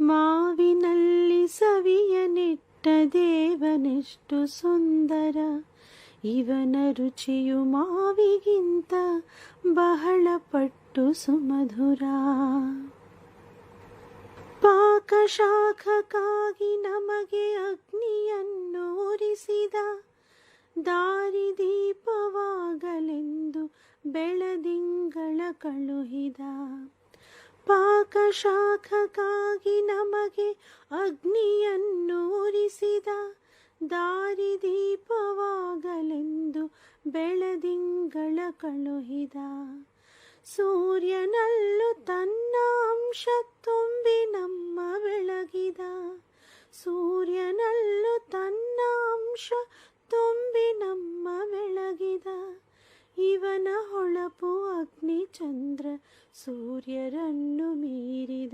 ಮಾವಿನಲ್ಲಿ ಸವಿಯ ನೆಟ್ಟ ದೇವನೆಷ್ಟು ಸುಂದರ. ಇವನ ರುಚಿಯು ಮಾವಿಗಿಂತ ಬಹಳ ಪಟ್ಟು ಸುಮಧುರ. ಪಾಕಶಾಖಕ್ಕಾಗಿ ನಮಗೆ ಅಗ್ನಿಯನ್ನು ಉರಿಸಿದ. ದಾರಿದೀಪವಾಗಲೆಂದು ಬೆಳದಿಂಗಳ ಕಳುಹಿದ. ಶಾಖಕ್ಕಾಗಿ ನಮಗೆ ಅಗ್ನಿಯನ್ನೋರಿಸಿದ ದಾರಿದೀಪವಾಗಲೆಂದು ಬೆಳದಿಂಗಳ ಕಳುಹಿದ. ಸೂರ್ಯನಲ್ಲೂ ತನ್ನ ಅಂಶ ತುಂಬಿ ನಮ್ಮ ಬೆಳಗಿದ. ಸೂರ್ಯನಲ್ಲೂ ತನ್ನ ಅಂಶ ತುಂಬಿ ನಮ್ಮ ಬೆಳಗಿದ. ಇವನ సూర్యరన్ను మీరి